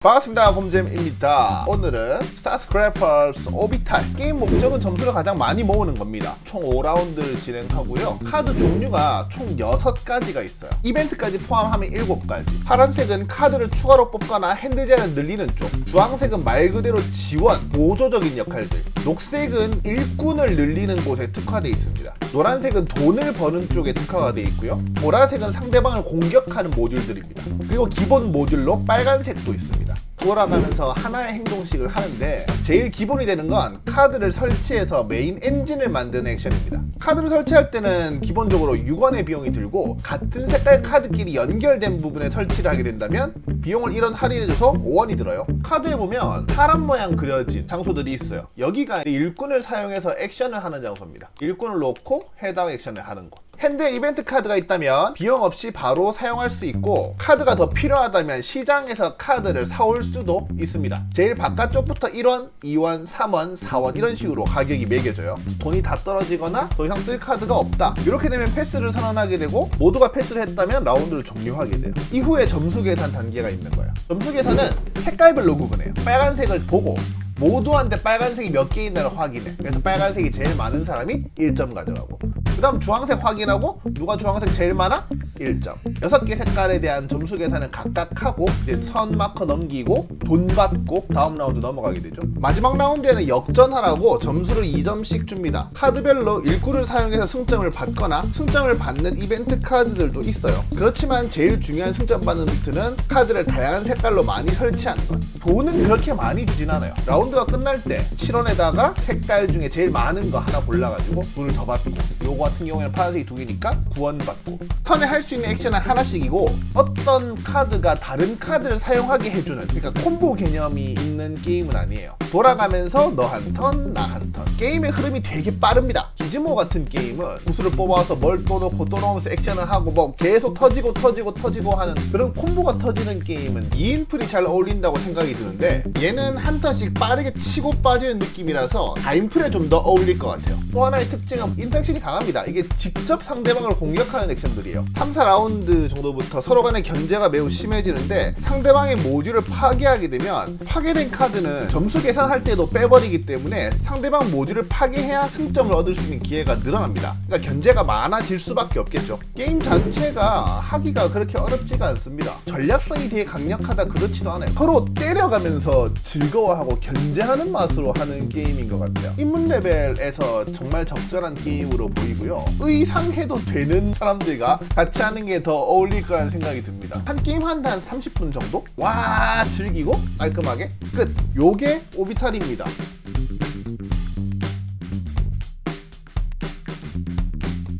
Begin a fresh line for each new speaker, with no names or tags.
반갑습니다 곰잼입니다. 오늘은 스타스크래퍼스 오비탈 게임 목적은 점수를 가장 많이 모으는 겁니다. 총 5라운드를 진행하고요. 카드 종류가 총 6가지가 있어요. 이벤트까지 포함하면 7가지. 파란색은 카드를 추가로 뽑거나 핸드 제한을 늘리는 쪽. 주황색은 말 그대로 지원, 보조적인 역할들. 녹색은 일꾼을 늘리는 곳에 특화되어 있습니다. 노란색은 돈을 버는 쪽에 특화가 되어 있고요. 보라색은 상대방을 공격하는 모듈들입니다. 그리고 기본 모듈로 빨간색도 있습니다 돌아가면서 하나의 행동씩을 하는데 제일 기본이 되는 건 카드를 설치해서 메인 엔진을 만드는 액션입니다. 카드를 설치할 때는 기본적으로 6원의 비용이 들고 같은 색깔 카드끼리 연결된 부분에 설치를 하게 된다면 비용을 1원 할인해줘서 5원이 들어요. 카드에 보면 사람 모양 그려진 장소들이 있어요. 여기가 일꾼을 사용해서 액션을 하는 장소입니다. 일꾼을 놓고 해당 액션을 하는 곳. 핸드에 이벤트 카드가 있다면 비용 없이 바로 사용할 수 있고 카드가 더 필요하다면 시장에서 카드를 사올 수도 있습니다. 제일 바깥쪽부터 1원, 2원, 3원, 4원 이런 식으로 가격이 매겨져요. 돈이 다 떨어지거나 더 이상 쓸 카드가 없다. 이렇게 되면 패스를 선언하게 되고 모두가 패스를 했다면 라운드를 종료하게 돼요. 이후에 점수 계산 단계가 있는 거예요. 점수 계산은 색깔별로 구분해요. 빨간색을 보고 모두한테 빨간색이 몇 개 있나를 확인해. 그래서 빨간색이 제일 많은 사람이 1점 가져가고. 그 다음 주황색 확인하고 누가 주황색 제일 많아? 1점. 6개 색깔에 대한 점수 계산은 각각 하고 이제 선 마커 넘기고 돈 받고 다음 라운드 넘어가게 되죠. 마지막 라운드에는 역전하라고 점수를 2점씩 줍니다. 카드별로 일구를 사용해서 승점을 받거나 승점을 받는 이벤트 카드들도 있어요. 그렇지만 제일 중요한 승점 받는 루트는 카드를 다양한 색깔로 많이 설치하는 것. 돈은 그렇게 많이 주진 않아요. 라운드가 끝날 때 7원에다가 색깔 중에 제일 많은 거 하나 골라가지고 돈을 더 받고 요거 같은 경우에는 파란색이 두 개니까 9원 받고 턴에 할수 있는 액션은 하나씩이고 어떤 카드가 다른 카드를 사용하게 해주는 그러니까 콤보 개념이 있는 게임은 아니에요. 돌아가면서 너 한 턴, 나 한 턴. 게임의 흐름이 되게 빠릅니다. 기즈모 같은 게임은 구슬을 뽑아서 뭘또 넣고 또 넣으면서 액션을 하고 뭐 계속 터지고 터지고 터지고 하는 그런 콤보가 터지는 게임은 2인풀이 잘 어울린다고 생각이 드는데 얘는 한 턴씩 빠르게 치고 빠지는 느낌이라서 다인풀에 좀 더 어울릴 것 같아요. 또 하나의 특징은 인터액션이 강합니다. 이게 직접 상대방을 공격하는 액션들이에요. 3, 4라운드 정도부터 서로 간의 견제가 매우 심해지는데 상대방의 모듈을 파괴하게 되면 파괴된 카드는 점수 계산할 때도 빼버리기 때문에 상대방 모듈을 파괴해야 승점을 얻을 수 있는 기회가 늘어납니다. 그러니까 견제가 많아질 수밖에 없겠죠. 게임 자체가 하기가 그렇게 어렵지가 않습니다. 전략성이 되게 강력하다 그렇지도 않아요. 서로 때려가면서 즐거워하고 견제하는 맛으로 하는 게임인 것 같아요. 입문 레벨에서 정말 적절한 게임으로 보이고요. 의상해도 되는 사람들과 같이 하는 게 더 어울릴 거라는 생각이 듭니다. 한 게임 한다 한 30분 정도? 와 즐기고 깔끔하게 끝. 요게 오비탈입니다.